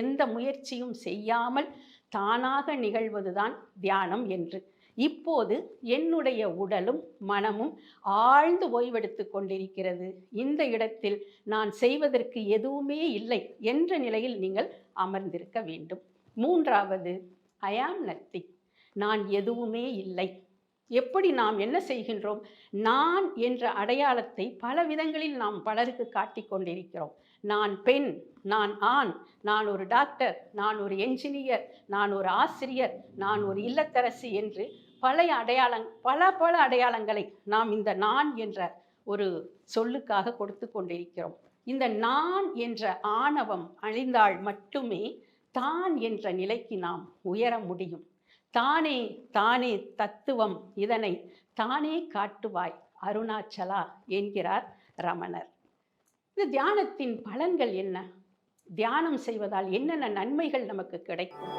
எந்த முயற்சியும் செய்யாமல் தானாக நிகழ்வதுதான் தியானம் என்று. இப்போது என்னுடைய உடலும் மனமும் ஆழ்ந்து ஓய்வெடுத்து கொண்டிருக்கிறது. இந்த இடத்தில் நான் செய்வதற்கு எதுவுமே இல்லை என்ற நிலையில் நீங்கள் அமர்ந்திருக்க வேண்டும். மூன்றாவது ஐ ஆம் நத்திங் நான் எதுவுமே இல்லை. எப்படி நாம் என்ன செய்கின்றோம்? நான் என்ற அடையாளத்தை பல விதங்களில் நாம் பலருக்கு காட்டிக் கொண்டிருக்கிறோம். நான் பெண் நான் ஆண் நான் ஒரு டாக்டர் நான் ஒரு என்ஜினியர் நான் ஒரு ஆசிரியர் நான் ஒரு இல்லத்தரசி என்று பழைய அடையாளங் பல பல அடையாளங்களை நாம் இந்த நான் என்ற ஒரு சொல்லுக்காக கொடுத்து கொண்டிருக்கிறோம். இந்த நான் என்ற ஆணவம் அழிந்தால் மட்டுமே தான் என்ற நிலைக்கு நாம் உயர முடியும். தானே தானே தத்துவம் இதனை தானே காட்டுவாய் அருணாச்சலா என்கிறார் ரமணர். இந்த தியானத்தின் பலன்கள் என்ன? தியானம் செய்வதால் என்னென்ன நன்மைகள் நமக்கு கிடைக்கும்?